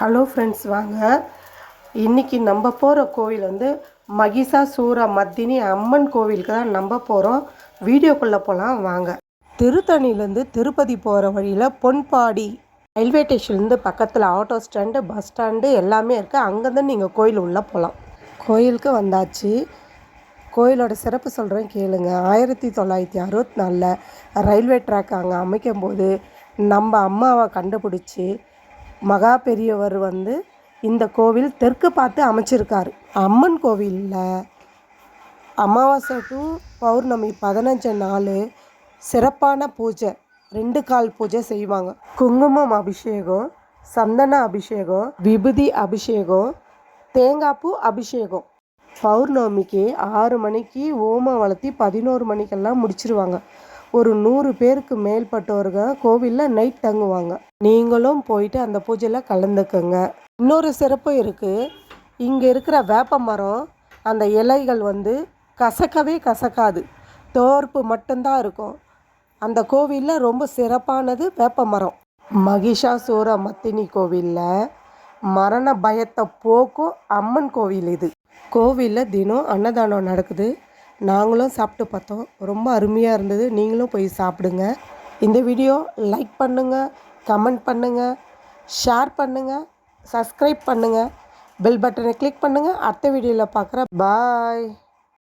Hello friends வாங்க. இன்றைக்கி நம்ம போகிற கோவில் வந்து மகிஷா சூர மத்தினி அம்மன் கோவிலுக்கு தான் நம்ம போகிறோம் வீடியோக்குள்ளே போகலாம் வாங்க. திருத்தணிலேருந்து திருப்பதி போகிற வழியில் பொன்பாடி ரயில்வே ஸ்டேஷன்லேருந்து பக்கத்தில் ஆட்டோ ஸ்டாண்டு பஸ் ஸ்டாண்டு எல்லாமே இருக்குது அங்கேருந்து நீங்கள் கோயில் உள்ளே போகலாம் கோயிலுக்கு வந்தாச்சு. கோயிலோட சிறப்பு சொல்கிறேன் கேளுங்க. ஆயிரத்தி தொள்ளாயிரத்தி அறுபத்தி நாலில் ரயில்வே ட்ராக் அங்கே அமைக்கும் போது நம்ம அம்மாவை கண்டுபிடிச்சி மகா பெரியவர் வந்து இந்த கோவில் தெற்கு பார்த்து அமைச்சிருக்காரு. அம்மன் கோவிலில் அமாவாசை டு பௌர்ணமி பதினஞ்சு நாள் சிறப்பான பூஜை. ரெண்டு கால் பூஜை செய்வாங்க. குங்குமம் அபிஷேகம் சந்தன அபிஷேகம் விபூதி அபிஷேகம் தேங்காய்ப்பூ அபிஷேகம். பௌர்ணமிக்கு ஆறு மணிக்கு ஓமம் வளர்த்தி பதினோரு மணிக்கெல்லாம் முடிச்சிருவாங்க. ஒரு நூறு பேருக்கு மேற்பட்டவர்கள் கோவிலில் நைட் தங்குவாங்க. நீங்களும் போயிட்டு அந்த பூஜையில் கலந்துக்கங்க. இன்னொரு சிறப்பு இருக்குது இங்கே இருக்கிற வேப்ப மரம் அந்த இலைகள் வந்து கசக்கவே கசக்காது. தோர்ப்பு மட்டும்தான் இருக்கும். அந்த கோவிலில் ரொம்ப சிறப்பானது வேப்ப மரம். மகிஷாசூர மத்தினி கோவிலில் மரண பயத்தை போக்கும் அம்மன் கோவில் இது. கோவிலில் தினம் அன்னதானம் நடக்குது. நாங்களும் சாப்பிட்டு பார்த்தோம். ரொம்ப அருமையாக இருந்தது. நீங்களும் போய் சாப்பிடுங்க. இந்த வீடியோ லைக் பண்ணுங்கள் கமெண்ட் பண்ணுங்கள் ஷேர் பண்ணுங்கள் சப்ஸ்கிரைப் பண்ணுங்கள் பெல் பட்டனை கிளிக் பண்ணுங்கள் அடுத்த வீடியோவில் பார்க்குறேன். பாய்